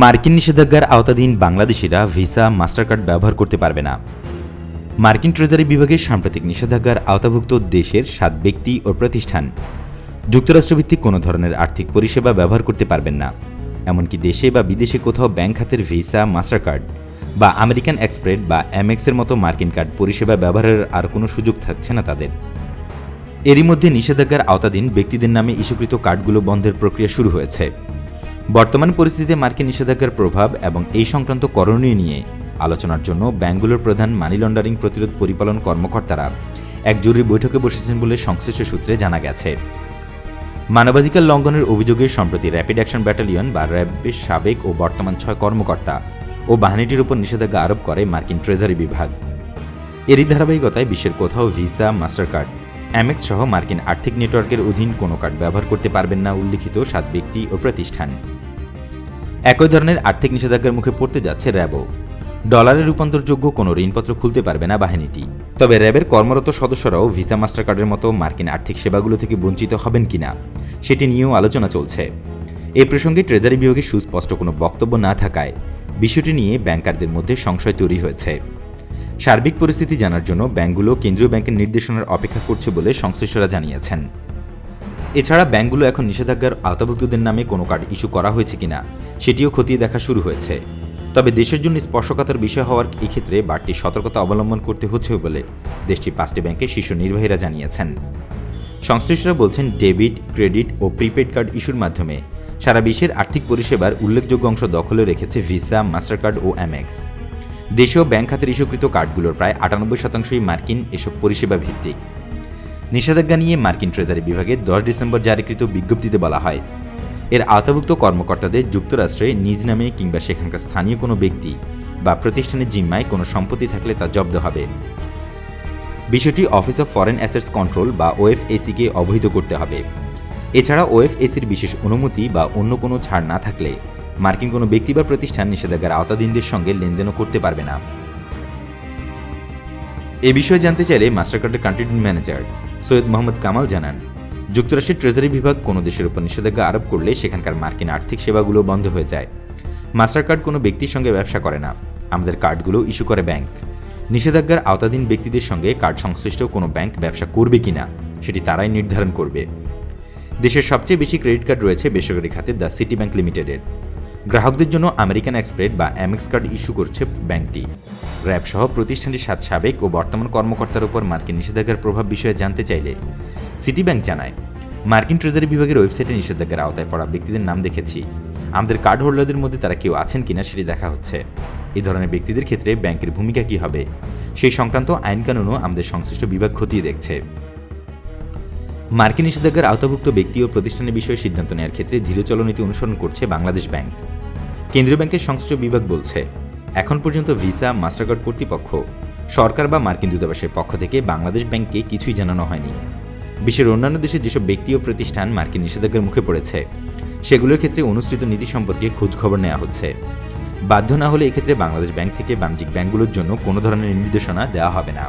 মার্কিন নিষেধাজ্ঞার আওতাধীন বাংলাদেশিরা ভিসা, মাস্টারকার্ড ব্যবহার করতে পারবে না। মার্কিন ট্রেজারি বিভাগের সাম্প্রতিক নিষেধাজ্ঞার আওতাভুক্ত দেশের সাত ব্যক্তি ও প্রতিষ্ঠান যুক্তরাষ্ট্রভিত্তিক কোনো ধরনের আর্থিক পরিষেবা ব্যবহার করতে পারবেন না। এমনকি দেশে বা বিদেশে কোথাও ব্যাংক খাতের ভিসা, মাস্টারকার্ড বা আমেরিকান এক্সপ্রেড বা এমএক্সের মতো মার্কিন কার্ড পরিষেবা ব্যবহারের আর কোনো সুযোগ থাকছে না তাদের। এরই মধ্যে নিষেধাজ্ঞার আওতাধীন ব্যক্তিদের নামে ইস্যুকৃত কার্ডগুলো বন্ধের প্রক্রিয়া শুরু হয়েছে। বর্তমান পরিস্থিতিতে মার্কিন নিষেধাজ্ঞার প্রভাব এবং এই সংক্রান্ত করণীয় নিয়ে আলোচনার জন্য ব্যাংকগুলোর প্রধান মানি লন্ডারিং প্রতিরোধ পরিপালন কর্মকর্তারা এক জরুরি বৈঠকে বসেছেন বলে সংশ্লিষ্ট সূত্রে জানা গেছে। মানবাধিকার লঙ্ঘনের অভিযোগে সম্প্রতি র্যাপিড অ্যাকশন ব্যাটালিয়ন বা র্যাবের সাবেক ও বর্তমান ছয় কর্মকর্তা ও বাহিনীটির উপর নিষেধাজ্ঞা আরোপ করে মার্কিন ট্রেজারি বিভাগ। এরই ধারাবাহিকতায় বিশ্বের কোথাও ভিসা, মাস্টারকার্ড অ্যামেক্স সহ মার্কিন আর্থিক নেটওয়ার্কের অধীন কোনো কার্ড ব্যবহার করতে পারবেন না উল্লিখিত সাত ব্যক্তি ও প্রতিষ্ঠান। একই ধরনের আর্থিক নিষেধাজ্ঞার মুখে পড়তে যাচ্ছে র্যাবও ডলারে রূপান্তরযোগ্য কোনো ঋণপত্র খুলতে পারবে না বাহিনীটি। তবে র্যাবের কর্মরত সদস্যরাও ভিসা মাস্টারকার্ডের মতো মার্কিন আর্থিক সেবাগুলো থেকে বঞ্চিত হবেন কিনা, সেটি নিয়েও আলোচনা চলছে। এ প্রসঙ্গে ট্রেজারি বিভাগের সুস্পষ্ট কোনো বক্তব্য না থাকায় বিষয়টি নিয়ে ব্যাংকারদের মধ্যে সংশয় তৈরি হয়েছে। সার্বিক পরিস্থিতি জানার জন্য ব্যাংকগুলো কেন্দ্রীয় ব্যাংকের নির্দেশনার অপেক্ষা করছে বলে সংশ্লিষ্টরা জানিয়েছেন। এছাড়া ব্যাংকগুলো এখন নিষেধাজ্ঞার আওতাভুক্তদের নামে কোনো কার্ড ইস্যু করা হয়েছে কিনা সেটিও খতিয়ে দেখা শুরু হয়েছে। তবে দেশের জন্য স্পর্শকাতর বিষয় হওয়ার এক্ষেত্রে বাড়তি সতর্কতা অবলম্বন করতে হচ্ছে বলে দেশটির পাঁচটি ব্যাংকের শীর্ষ নির্বাহীরা জানিয়েছেন। সংশ্লিষ্টরা বলছেন, ডেবিট, ক্রেডিট ও প্রিপেড কার্ড ইস্যুর মাধ্যমে সারা বিশ্বের আর্থিক পরিষেবার উল্লেখযোগ্য অংশ দখলে রেখেছে ভিসা, মাস্টারকার্ড ও অ্যামেক্স দেশীয় ব্যাংক খাতের ইস্যুকৃত কার্ডগুলোর প্রায় আটানব্বই শতাংশই মার্কিন এসব পরিষেবা ভিত্তিক। নিষেধাজ্ঞা নিয়ে মার্কিন ট্রেজারি বিভাগের দশ ডিসেম্বর জারিকৃত বিজ্ঞপ্তিতে বলা হয়, এর আওতাভুক্ত কর্মকর্তাদের যুক্তরাষ্ট্রে নিজ নামে কিংবা সেখানকার স্থানীয় কোনো ব্যক্তি বা প্রতিষ্ঠানের জিম্মায় কোনো সম্পত্তি থাকলে তা জব্দ হবে। বিষয়টি office of foreign assets control বা ওএফএসিকে অবহিত করতে হবে। এছাড়া ওএফএসির বিশেষ অনুমতি বা অন্য কোনো ছাড় না থাকলে মার্কিন কোনো ব্যক্তি বা প্রতিষ্ঠান নিষেধাজ্ঞার আওতাধীনদের সঙ্গে লেনদেনও করতে পারবে না। এ বিষয়ে জানতে চাইলে মাস্টারকার্ডের কান্ট্রি ম্যানেজার সৈয়দ মোহাম্মদ কামাল জানান, যুক্তরাষ্ট্রের ট্রেজারি বিভাগ কোনো দেশের উপর নিষেধাজ্ঞা আরোপ করলে সেখানকার মার্কিন আর্থিক সেবাগুলো বন্ধ হয়ে যায়। মাস্টারকার্ড কোনো ব্যক্তির সঙ্গে ব্যবসা করে না, আমাদের কার্ডগুলো ইস্যু করে ব্যাংক। নিষেধাজ্ঞার আওতাধীন ব্যক্তিদের সঙ্গে কার্ড সংশ্লিষ্ট কোনো ব্যাংক ব্যবসা করবে কিনা সেটি তারাই নির্ধারণ করবে। দেশের সবচেয়ে বেশি ক্রেডিট কার্ড রয়েছে বেসরকারি খাতে দ্য সিটি ব্যাংক লিমিটেডের। গ্রাহকদের জন্য আমেরিকান এক্সপ্রেড বা এমএক্স কার্ড ইস্যু করছে ব্যাংকটি। র্যাব সহ প্রতিষ্ঠানটির সাত সাবেক ও বর্তমান কর্মকর্তার উপর মার্কিন নিষেধাজ্ঞার প্রভাব বিষয়ে জানতে চাইলে সিটি ব্যাংক জানায়, মার্কিন ট্রেজারি বিভাগের ওয়েবসাইটে নিষেধাজ্ঞার আওতায় পড়া ব্যক্তিদের নাম দেখেছি। আমাদের কার্ড হোল্ডারদের মধ্যে তারা কেউ আছেন কিনা সেটি দেখা হচ্ছে। এই ধরনের ব্যক্তিদের ক্ষেত্রে ব্যাংকের ভূমিকা কী হবে? সেই সংক্রান্ত আইনকানুনও আমাদের সংশ্লিষ্ট বিভাগ খতিয়ে দেখছে। মার্কিন নিষেধাজ্ঞার আওতাভুক্ত ব্যক্তি ও প্রতিষ্ঠানের বিষয়ে সিদ্ধান্ত নেওয়ার ক্ষেত্রে ধীরচল নীতি অনুসরণ করছে বাংলাদেশ ব্যাংক। কেন্দ্রীয় ব্যাংকের সংশ্লিষ্ট বিভাগ বলছে, এখন পর্যন্ত ভিসা, মাস্টারকার্ড কর্তৃপক্ষ, সরকার বা মার্কিন দূতাবাসের পক্ষ থেকে বাংলাদেশ ব্যাংককে কিছুই জানানো হয়নি। বিশ্বের অন্যান্য দেশে যেসব ব্যক্তি ও প্রতিষ্ঠান মার্কিন নিষেধাজ্ঞার মুখে পড়েছে, সেগুলোর ক্ষেত্রে অনুসৃত নীতি সম্পর্কে খোঁজখবর নেওয়া হচ্ছে। বাধ্য না হলে এক্ষেত্রে বাংলাদেশ ব্যাংক থেকে বাণিজ্যিক ব্যাংকগুলোর জন্য কোনো ধরনের নির্দেশনা দেওয়া হবে না।